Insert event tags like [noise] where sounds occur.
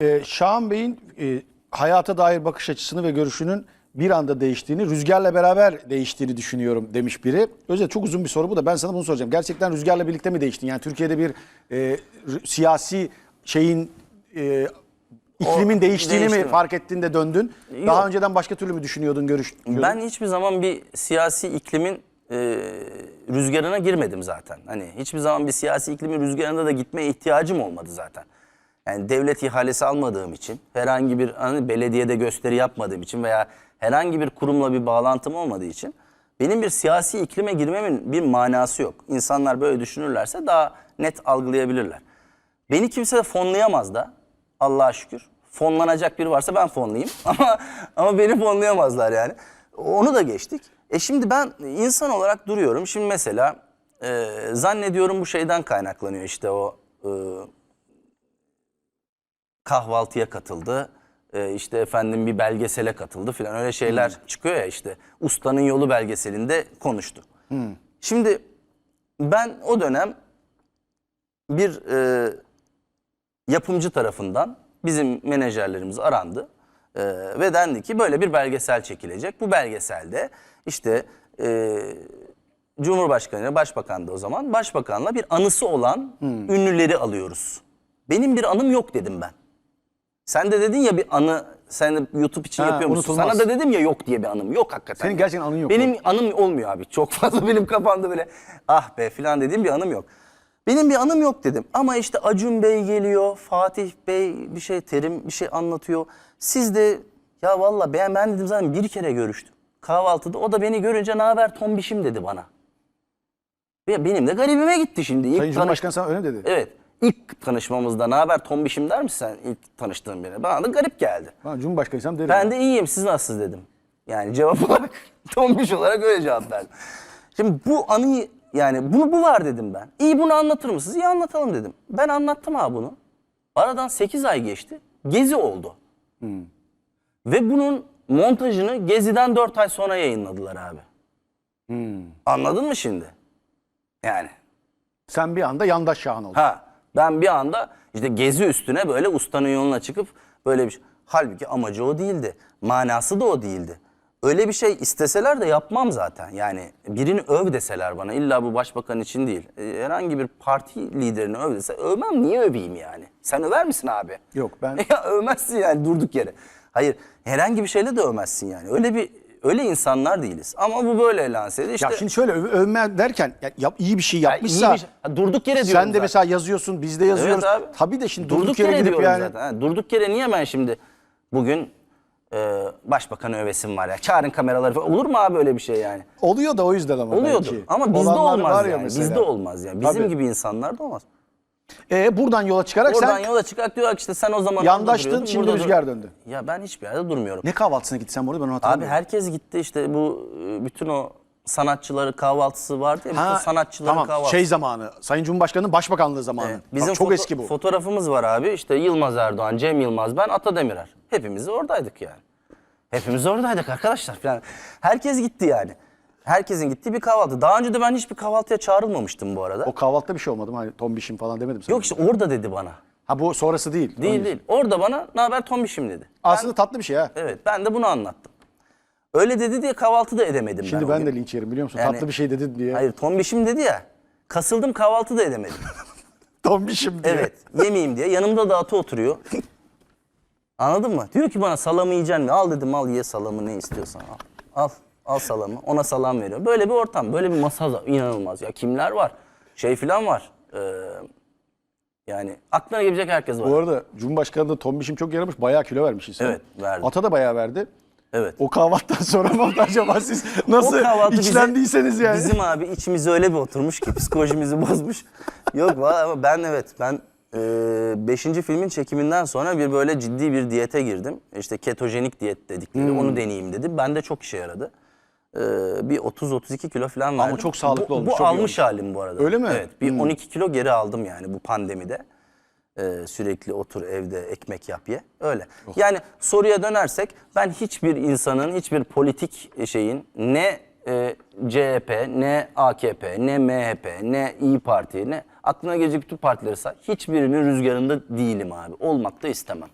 Ee, Şahan Bey'in e, hayata dair bakış açısını ve görüşünün bir anda değiştiğini, rüzgarla beraber değiştiğini düşünüyorum demiş biri. Özellikle çok uzun bir soru bu da ben sana bunu soracağım. Gerçekten rüzgarla birlikte mi değiştin? Yani Türkiye'de bir e, siyasi şeyin e, iklimin değiştiğini değişti mi mi? fark ettin de döndün? Daha Yok. önceden başka türlü mü düşünüyordun, görüş? Ben hiçbir zaman bir siyasi iklimin e, rüzgarına girmedim zaten. Hani hiçbir zaman bir siyasi iklimin rüzgarına da gitmeye ihtiyacım olmadı zaten. Yani devlet ihalesi almadığım için, herhangi bir hani belediyede gösteri yapmadığım için veya herhangi bir kurumla bir bağlantım olmadığı için benim bir siyasi iklime girmemin bir manası yok. İnsanlar böyle düşünürlerse daha net algılayabilirler. Beni kimse de fonlayamaz da Allah'a şükür. Fonlanacak biri varsa ben fonlayayım [laughs] ama ama beni fonlayamazlar yani. Onu da geçtik. E şimdi ben insan olarak duruyorum. Şimdi mesela e, zannediyorum bu şeyden kaynaklanıyor işte o e, kahvaltıya katıldı. e, işte efendim bir belgesele katıldı filan öyle şeyler çıkıyor ya işte. Ustanın Yolu belgeselinde konuştu. Şimdi ben o dönem bir e, yapımcı tarafından bizim menajerlerimiz arandı. E, ve dendi ki böyle bir belgesel çekilecek. Bu belgeselde işte e, Cumhurbaşkanı, Başbakan da o zaman Başbakanla bir anısı olan ünlüleri alıyoruz. Benim bir anım yok dedim ben. Sen de dedin ya bir anı sen de YouTube için Ha, yapıyor musun? unutulmaz. Sana da dedim ya yok diye bir anım. Yok hakikaten. Senin gerçekten anın yok Benim anım olmuyor abi. Çok fazla [laughs] benim kafamda böyle ah be filan dediğim bir anım yok. Benim bir anım yok dedim. Ama işte Acun Bey geliyor, Fatih Bey bir şey terim bir şey anlatıyor. Siz de ya valla ben, ben dedim zaten bir kere görüştüm. Kahvaltıda o da beni görünce ne haber tombişim dedi bana. Benim de garibime gitti şimdi. İlk Sayın tanış- Cumhurbaşkanı sana öyle mi dedi? Evet. İlk tanışmamızda ne haber tombişim der misin sen ilk tanıştığın birine? Bana da garip geldi. Ben Cumhurbaşkanıysam derim. Ben de iyiyim siz nasılsınız dedim. Yani cevap [laughs] olarak tombiş olarak öyle cevap verdim. Şimdi bu anıyı yani bunu bu var dedim ben. İyi bunu anlatır mısınız? İyi anlatalım dedim. Ben anlattım abi bunu. Aradan 8 ay geçti. Gezi oldu. Ve bunun montajını Gezi'den 4 ay sonra yayınladılar abi. Anladın mı şimdi? Yani. Sen bir anda yandaş Şahan oldun. Ha ben bir anda işte gezi üstüne böyle ustanın yoluna çıkıp böyle bir şey. Halbuki amacı o değildi. Manası da o değildi. Öyle bir şey isteseler de yapmam zaten. Yani birini öv deseler bana illa bu başbakan için değil. e, Herhangi bir parti liderini öv dese övmem niye öveyim yani? Sen över misin abi? Yok, ben- [laughs] ya övmezsin yani durduk yere. Hayır herhangi bir şeyle de övmezsin yani. Öyle bir öyle insanlar değiliz. Ama bu böyle lanse edildi. İşte, Ya şimdi şöyle öv- övme derken ya, yap, iyi bir şey Ya iyi yapmışsa bir şey- Ha, durduk yere diyorum sen de zaten. mesela yazıyorsun biz de yazıyoruz. Evet abi. Tabii de şimdi Durduk, durduk, yere, yere, gidip yani zaten. Ha, durduk yere niye ben şimdi bugün e, başbakanı övesim var ya. Çağırın kameraları falan. Olur mu abi öyle bir şey yani? oluyor da o yüzden ama Oluyordu. belki. Ama bizde olmaz var ya yani. mesela. Bizde olmaz yani. Bizim Tabii. gibi insanlarda olmaz. E, buradan yola çıkarak Oradan sen yola çıkarak diyorlar ki işte sen o zaman Yandaştın, şimdi rüzgar döndü. Ya ben hiçbir yerde durmuyorum. ne kahvaltısına gittin sen burada ben onu Abi hatırlamıyorum. herkes gitti işte bu e, bütün o sanatçıları kahvaltısı vardı ya. bütün sanatçıların tamam kahvaltısı. şey zamanı Sayın Cumhurbaşkanı'nın başbakanlığı zamanı. Evet. Bak, çok foto- eski bu. Fotoğrafımız var abi. İşte Yılmaz Erdoğan, Cem Yılmaz, ben Ata Demirer. Hepimiz oradaydık yani. Hepimiz oradaydık arkadaşlar falan. Herkes gitti yani. Herkesin gittiği bir kahvaltı. Daha önce de ben hiçbir kahvaltıya çağrılmamıştım bu arada. O kahvaltıda bir şey olmadı mı? Hani tombişim falan demedim sana. Yok işte orada dedi bana. Ha bu sonrası değil. Değil değil. Orada bana ne haber tombişim dedi. Aslında tatlı bir şey ha. Evet ben de bunu anlattım. Öyle dedi diye kahvaltı da edemedim Şimdi ben. ben, o gün. de linç yerim biliyor musun? Yani- tatlı bir şey dedin diye. Hayır tombişim dedi ya. Kasıldım kahvaltı da edemedim. [laughs] Tombişim diye. Evet yemeyeyim diye. Yanımda da atı oturuyor. Anladın mı? Diyor ki bana salamı yiyeceksin mi? Al dedim al ye salamı ne istiyorsan al. Al. Al salamı. Ona salam veriyor. Böyle bir ortam. Böyle bir masa inanılmaz. Ya kimler var? Şey filan var. Ee, yani aklına gelecek herkes var. Bu arada Cumhurbaşkanı da tombişim çok yaramış. Bayağı kilo vermiş insan. Evet, verdi. Ata da bayağı verdi. Evet. O kahvaltıdan sonra mı acaba siz [laughs] nasıl kahvaltı bize- içlendiyseniz yani. Bizim abi içimiz öyle bir oturmuş ki psikolojimizi [laughs] bozmuş. Yok ama ben evet ben 5. filmin çekiminden sonra bir böyle ciddi bir diyete girdim. İşte ketojenik diyet dedikleri Hmm. onu deneyeyim dedim. Ben de çok işe yaradı. Ee, bir 30-32 kilo falan verdim. çok sağlıklı bu, olmuş, Bu çok almış olmuş. halim bu arada. Öyle mi? Evet bir 12 kilo geri aldım yani bu pandemide. Ee, sürekli otur evde ekmek yap ye. Öyle. Oh. Yani soruya dönersek ben hiçbir insanın, hiçbir politik şeyin ne e, CHP, ne AKP, ne MHP, ne İyi Parti, ne aklına gelecek bütün partileri say. Hiçbirinin rüzgarında değilim abi. Olmak da istemem.